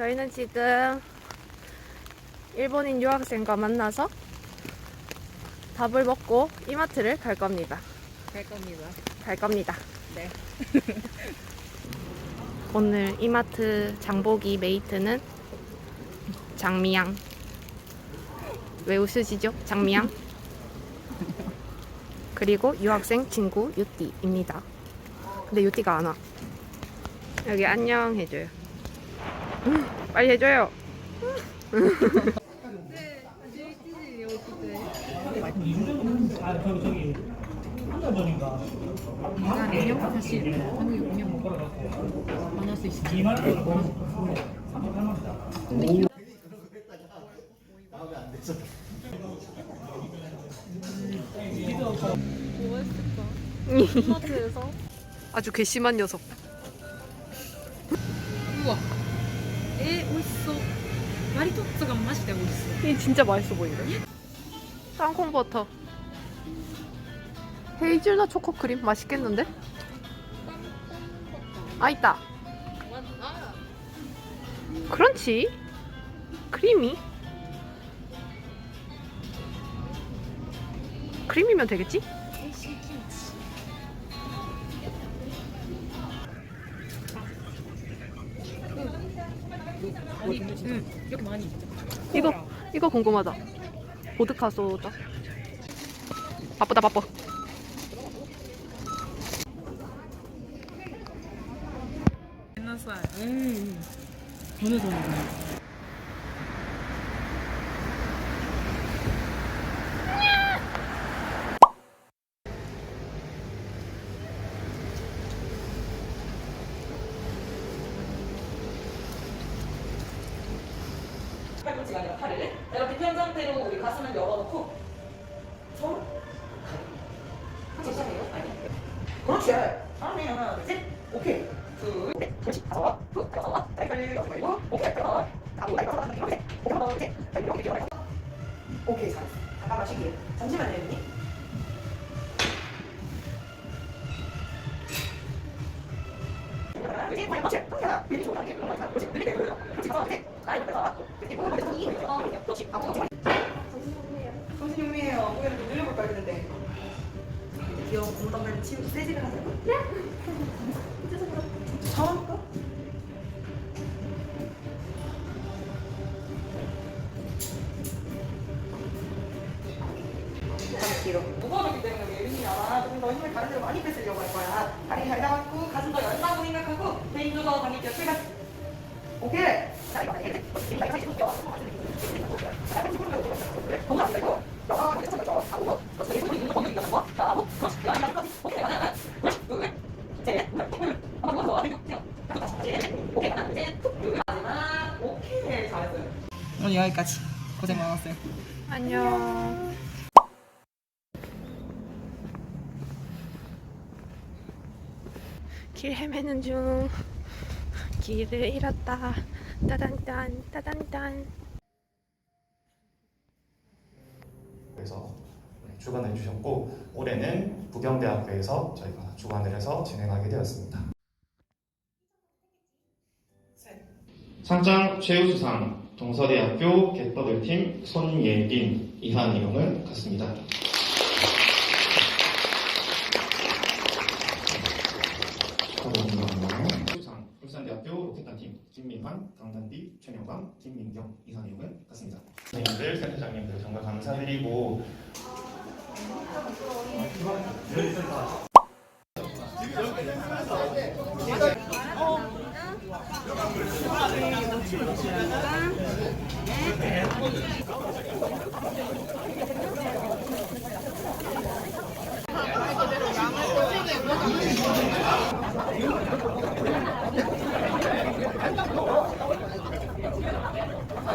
저희는 지금 일본인 유학생과 만나서 밥을 먹고 이마트를 갈 겁니다. 갈 겁니다. 갈 겁니다. 네. 오늘 이마트 장보기 메이트는 장미양. 왜 웃으시죠? 장미양. 그리고 유학생 친구 유띠입니다. 근데 유띠가 안 와. 여기 안녕 해줘요. 음, 빨리 해줘요. 아 저기 저기 한달 전인가 내가 내년 다시 한국에 오면 만날 수 있어. 2만 원 벌었어 38만이다 이마트에서 아주 괘씸한 녀석. 우와. 에, 멋있어. 마리토츠가 맛있대 멋있어. 이 진짜 맛있어 보이는데? 땅콩 버터. 헤이즐넛 초코 크림 맛있겠는데? 아 있다. 크런치. 크리미. 크림이면 되겠지? 아니, 응, 이렇게 많이. 이거 이거 궁금하다. 보드카 소다. 바쁘다 바빠. 옛날 살. 음. 전에 전에. 팔꿈치가 아니라 팔을 이렇게 편 상태로 우리 가슴을 열어놓고 손 같이 시작해요. 아니. 그렇지. 하나, 둘, 셋. 오케이. 둘, 넷, 그렇지. 다섯, 후, 여섯, 일곱, 오케이. 여섯, 아홉, 열, 열한, 열한, 열한, 열한, 열한, 이렇게, 이렇게. 오케이, 잘했어. 잠깐만 쉬기. 잠시만요, 언니. 하나, 둘, 셋, 그렇지. 하나, 둘, 셋, 그렇지. 하나, 둘, 셋, 그렇지. 그렇지. 다섯, 셋. 나이 높여서. 그렇지. 그렇지. 아홉, 열. 정신 용미해요. 고개를 좀 늘려볼까 했는데. 귀여운 공담을 치우고 세지를 하자고. 네? 잘할까? 다리 길어. 무거워졌기 때문에 예민이야. 그럼 너 힘을 다른 데로 많이 뺏으려고 할 거야. 다리 잘 잡았고 가슴 더 연다고 생각하고 배인 조서 당길 때 출발. 오케이. 자 이거 이렇게. 이거 이렇게 해줄게요. 동그랗게 이거. 야, 이거 참 좋아. 아우. 그렇지. 이거 이거 이거 이거 뭐? 자, 뭐? 그렇지. 야, 이거 오케이. 하나, 하나. 둘, 셋. 한번 더. 셋. 오케이. 하나, 셋. 둘. 마지막. 오케이. 잘했어요. 오늘 여기까지. 고생 많았어요. 안녕. 길 헤매는 중. 길을 잃었다. 따단딴, 따단딴. 그래서 주관해 주셨고 올해는 부경대학교에서 저희가 주관을 해서 진행하게 되었습니다. 상장 최우수상 동서대학교 갯버들팀 손예린 이한이형을 갖습니다. 축하드립니다. 최우수상 울산대학교 로켓단팀 김민환, 강단비, 최명광, 김민경, 이한이형을 갖습니다. 선생님들, 센터장님들 정말 감사드리고